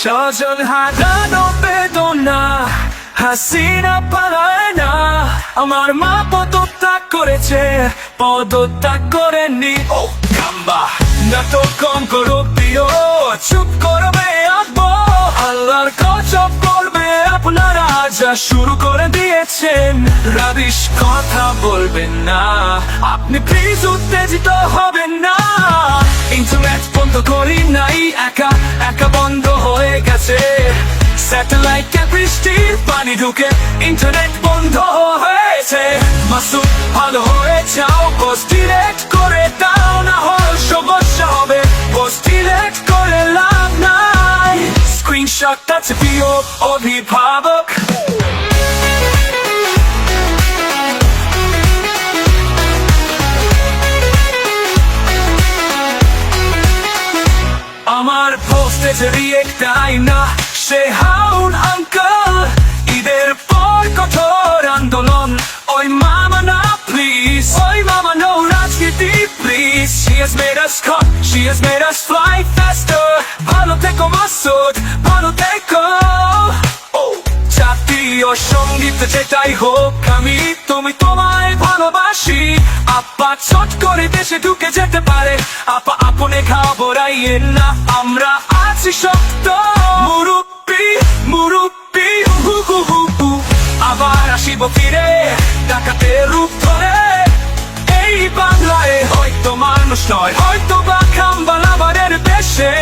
স্বজন হারানো বেদনা, হাসিনা পালায় না আমার মা পদত্যাগ করেছে, পদত্যাগ করেনি ও কাম্বা না কম করো প্রিয়, চুপ করবে আব্বো। আল্লাহর গজব করবে আপনারা, যা শুরু করে দিয়েছেন। রাবিশ কথা বলবেন না, আপনি প্লিজ উত্তেজিত হবেন না। ইন্টারনেট বন্ধ করি নাই, একা স্যাটেলাইটে বৃষ্টির পানি ঢুকে ইন্টারনেট বন্ধ হয়েছে। মাসুদ ভালো হয়ে যাও পোস্ট করে দাও, না হল সমস্যা হবে। পোস্ট করে লাভ নাই। স্ক্রিনশটটা চেপিও অভিভাবক। আমার পোস্টে যে রিয়েক্টাই না। সে হাউন আঙ্কল, ঈদের পর কঠোর আন্দোলন। ওই মামা না প্লিজ ওই মামা no রাজনীতি please she has made us cut, she has made us fly faster ভালো থেকো, মাসুদ, ভালো থেকো। জাতীয় সংগীত যেটাই হোক, আমি তুমি তোমায় ভালোবাসি। আপা চট করে দেশে ঢুকে যেতে পারে। আপা আপনে ঘাবড়াইয়েন না, আমরা আছি শক্ত আবার আসিব ফিরে ডাকাতে রূপ ধরে। এই বাংলায় হয়তো মানুষ নয় হয়তো বা খাম্বালাবারের দেশে